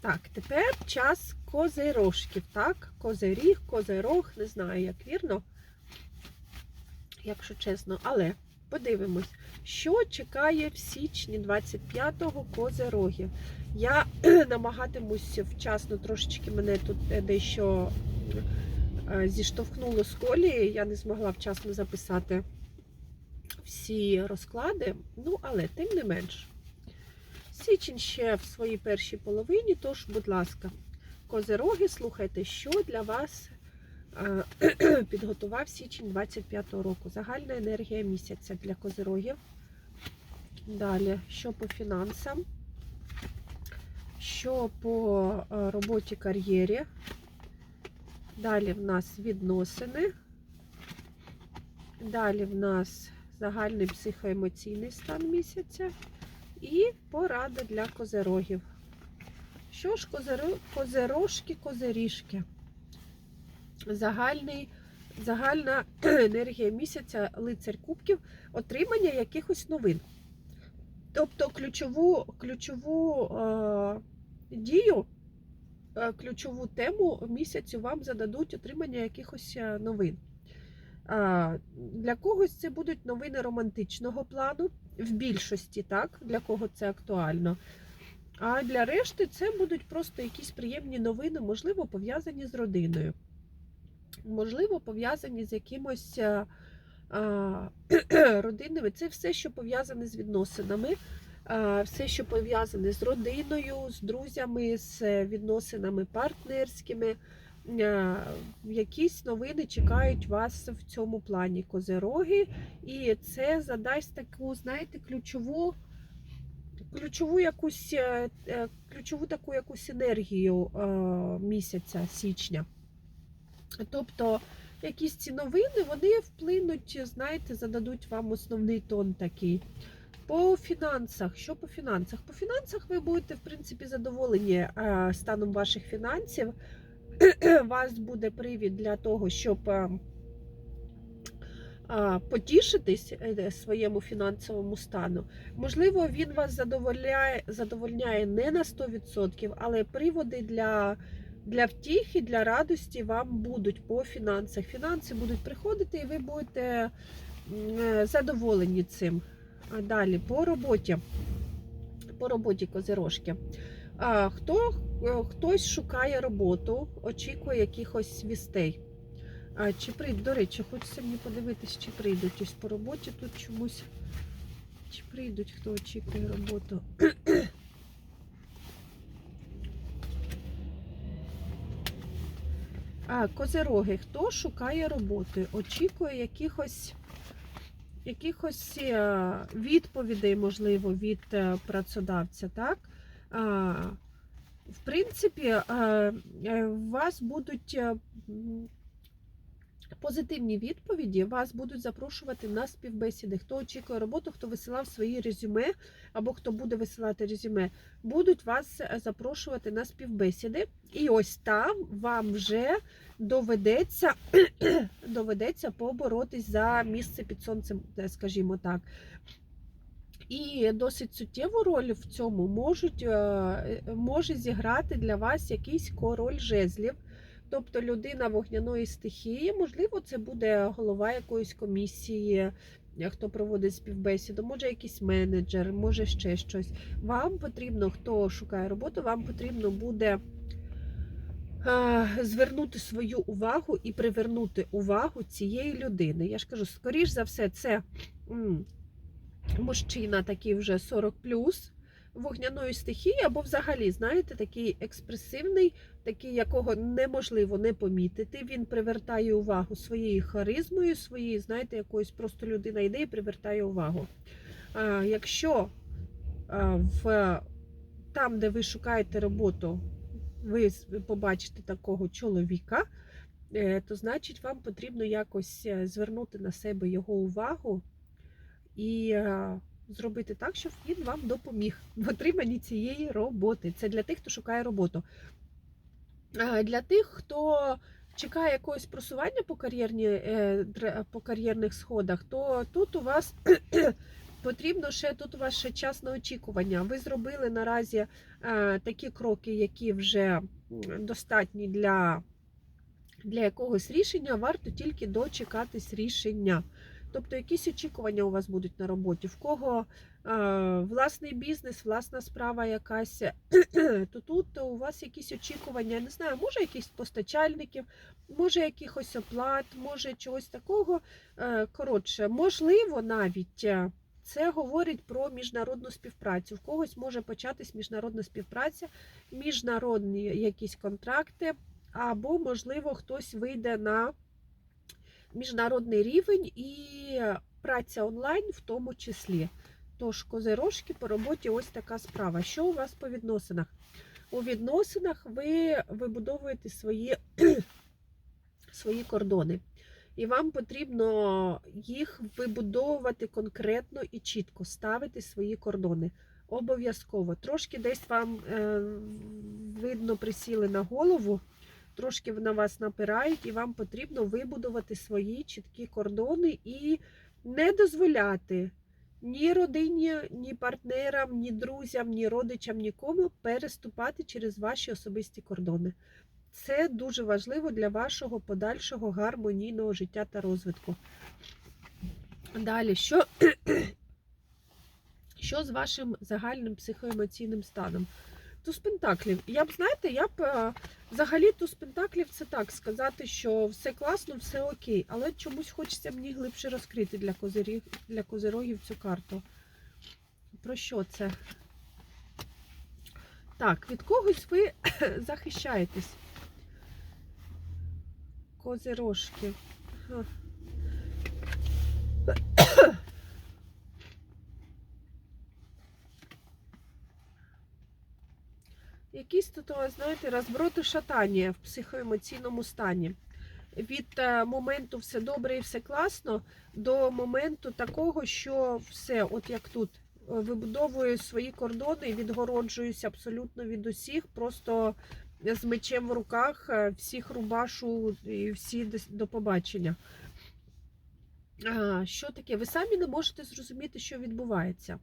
Так, тепер час козирожків, так? Козиріг, козирог, не знаю, як вірно, якщо чесно, але подивимось, що чекає в січні 25-го козирогів. Я намагатимусь вчасно трошечки мене тут е, дещо е, зіштовхнуло з колії. Я не змогла вчасно записати всі розклади, ну, але тим не менш. Січень ще в своїй першій половині, тож, будь ласка, козироги, слухайте, що для вас підготував січень 25-го року. Загальна енергія місяця для козирогів. Далі, що по фінансам, що по роботі кар'єрі. Далі в нас відносини. Далі в нас загальний психоемоційний стан місяця. І порада для козерогів. Що ж, козирожки, козиріжки? Загальний, загальна енергія місяця лицарь кубків отримання якихось новин. Тобто ключову, ключову е, дію, е, ключову тему місяцю вам зададуть отримання якихось е, новин. А, Для когось це будуть новини романтичного плану, в більшості, так, для кого це актуально. А для решти це будуть просто якісь приємні новини, можливо, пов'язані з родиною. Можливо, пов'язані з якимось а, а, родинами. Це все, що пов'язане з відносинами, а, все, що пов'язане з родиною, з друзями, з відносинами партнерськими. Е, Якісь новини чекають вас в цьому плані козероги, і це задасть таку, знаєте, ключову, ключову якусь е, е, ключову таку якусь енергію місяця січня. Тобто якісь ці новини вони вплинуть, знаєте, зададуть вам основний тон такий. По фінансах, що по фінансах? По фінансах ви будете, в принципі, задоволені станом ваших фінансів. Вас буде привід для того, щоб е, потішитись е, своєму фінансовому стану. Можливо, він вас задовольняє, задовольняє не на 100%, але приводи для, для втіхи, для радості вам будуть по фінансах. Фінанси будуть приходити, і ви будете е, задоволені цим. А далі по роботі. По роботі козирожки. Хто, хтось шукає роботу, очікує якихось вістей. А, чи прийдуть, до речі, хочеться мені подивитись, чи прийдуть ось по роботі тут чомусь. Чи прийдуть, хто очікує роботу. А, козероги, хто шукає роботи, очікує якихось, якихось е, відповідей, можливо, від е, працедавця, так? А, В принципі, е, е, у вас будуть е, позитивні відповіді, вас будуть запрошувати на співбесіди. Хто очікує роботу, хто висилав свої резюме, або хто буде висилати резюме, будуть вас запрошувати на співбесіди. І ось там вам вже доведеться, доведеться поборотись за місце під сонцем, скажімо так. І досить суттєву роль в цьому можуть, е, може зіграти для вас якийсь король жезлів. Тобто людина вогняної стихії, можливо, це буде голова якоїсь комісії, е, хто проводить співбесіду, може якийсь менеджер, може ще щось. Вам потрібно, хто шукає роботу, вам потрібно буде е, звернути свою увагу і привернути увагу цієї людини. Я ж кажу, скоріш за все, це. Мужчина такий вже 40 вогняної стихії, або взагалі, знаєте, такий експресивний, такий, якого неможливо не помітити. Він привертає увагу своєю харизмою, своєю, знаєте, якоюсь просто людина йде і привертає увагу. А, Якщо а, в там, де ви шукаєте роботу, ви побачите такого чоловіка, е, то значить вам потрібно якось е, звернути на себе його увагу і е, зробити так, щоб він вам допоміг в отриманні цієї роботи. Це для тих, хто шукає роботу. Для тих, хто чекає якогось просування по, кар'єрні, е, по кар'єрних сходах, то тут у вас Потрібно ще тут у вас ще час на очікування. Ви зробили наразі е, такі кроки, які вже достатні для, для якогось рішення. Варто тільки дочекатись рішення. Тобто, якісь очікування у вас будуть на роботі. В кого е, власний бізнес, власна справа якась, то тут у вас якісь очікування, я не знаю, може якісь постачальників, може якихось оплат, може чогось такого. Е, Коротше, можливо, навіть. е, це говорить про міжнародну співпрацю. В когось може початись міжнародна співпраця, міжнародні якісь контракти, або, можливо, хтось вийде на міжнародний рівень і праця онлайн в тому числі. Тож, козирожки по роботі ось така справа. Що у вас по відносинах? У відносинах ви вибудовуєте свої, свої кордони. І вам потрібно їх вибудовувати конкретно і чітко, ставити свої кордони. Обов'язково. Трошки десь вам е, видно, присіли на голову, трошки на вас напирають, і вам потрібно вибудувати свої чіткі кордони і не дозволяти ні родині, ні партнерам, ні друзям, ні родичам, нікому переступати через ваші особисті кордони. Це дуже важливо для вашого подальшого гармонійного життя та розвитку. Далі, що, що з вашим загальним психоемоційним станом? Туз пентаклів. Я б, знаєте, я б е, взагалі туз пентаклів це так сказати, що все класно, все окей. Але чомусь хочеться мені глибше розкрити для козирів, для козирогів цю карту. Про що це? Так, від когось ви захищаєтесь. Козирожки. Якісь тут, знаєте, розброти шатання в психоемоційному стані. Від е, моменту все добре і все класно, до моменту такого, що все, от як тут, е, вибудовую свої кордони і відгороджуюсь абсолютно від усіх, просто з мечем в руках, е, всіх рубашу і всі до побачення. Що таке? Ви самі не можете зрозуміти, що відбувається.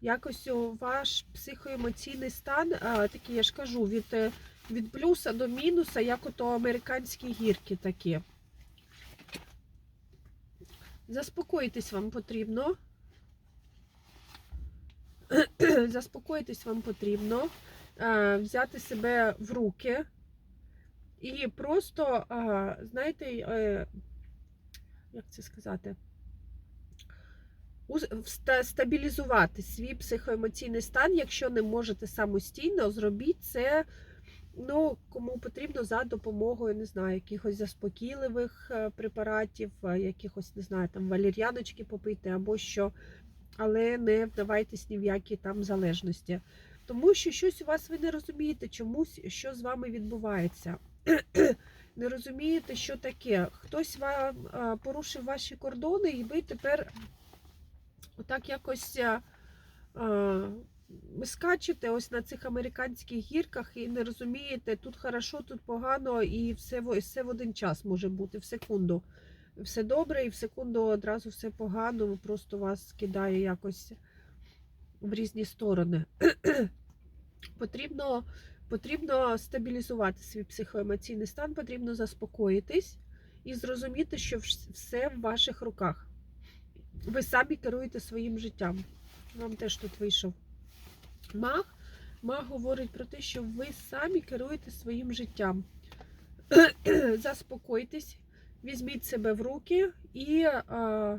Якось ваш психоемоційний стан, такий, я ж кажу, від, е, від плюса до мінуса, як ото американські гірки такі. Заспокоїтись вам потрібно. Заспокоїтись вам потрібно, взяти себе в руки і просто, знаєте, е, як це сказати? Стабілізувати свій психоемоційний стан, якщо не можете самостійно, зробіть це, ну, кому потрібно за допомогою, не знаю, якихось заспокійливих е, препаратів, е, якихось, не знаю, там валір'яночки попити або що, але не вдавайтесь ні в які там залежності. Тому що щось у вас ви не розумієте, чомусь, що з вами відбувається. Не розумієте, що таке. Хтось вам е, порушив ваші кордони, і ви тепер отак якось е, е, скачете ось на цих американських гірках і не розумієте, тут хорошо, тут погано, і все, все в один час може бути, в секунду. Все добре, і в секунду одразу все погано, просто вас кидає якось в різні сторони. потрібно, потрібно стабілізувати свій психоемоційний стан, потрібно заспокоїтись і зрозуміти, що все в ваших руках. Ви самі керуєте своїм життям. Вам теж тут вийшов маг. Маг говорить про те, що ви самі керуєте своїм життям. Заспокойтесь, візьміть себе в руки і а,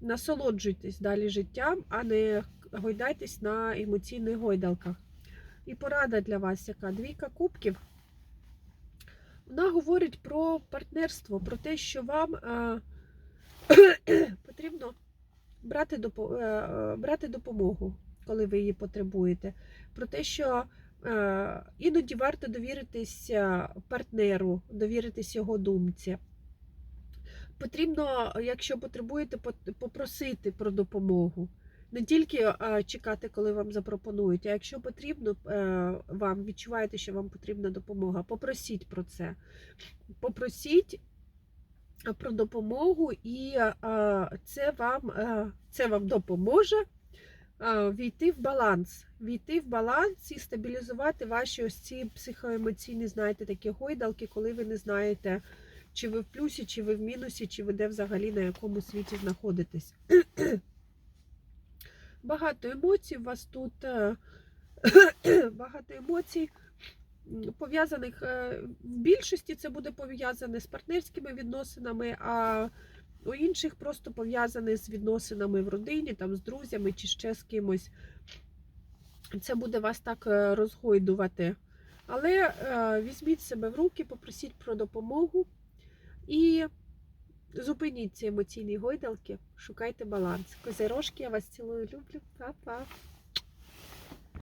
насолоджуйтесь далі життям, а не гойдайтесь на емоційних гойдалках. І порада для вас, яка двійка кубків. Вона говорить про партнерство, про те, що вам а, брати, е, е, брати допомогу, коли ви її потребуєте. Про те, що е, іноді варто довіритись е, партнеру, довіритись його думці. Потрібно, якщо потребуєте, попросити про допомогу. Не тільки чекати, коли вам запропонують, а якщо потрібно, вам відчуваєте, що вам потрібна допомога, попросіть про це. Попросіть, про допомогу, і це вам, це вам допоможе війти в баланс, війти в баланс і стабілізувати ваші ось ці психоемоційні, знаєте, такі гойдалки, коли ви не знаєте, чи ви в плюсі, чи ви в мінусі, чи ви де взагалі на якому світі знаходитесь. Багато емоцій у вас тут, е, багато емоцій. Пов'язаних е, в більшості це буде пов'язане з партнерськими відносинами, а у інших просто пов'язане з відносинами в родині, там, з друзями чи ще з кимось. Це буде вас так е, розгойдувати. Але е, візьміть себе в руки, попросіть про допомогу і зупиніть ці емоційні гойдалки, шукайте баланс. Козирожки, я вас цілую, люблю. Па-па.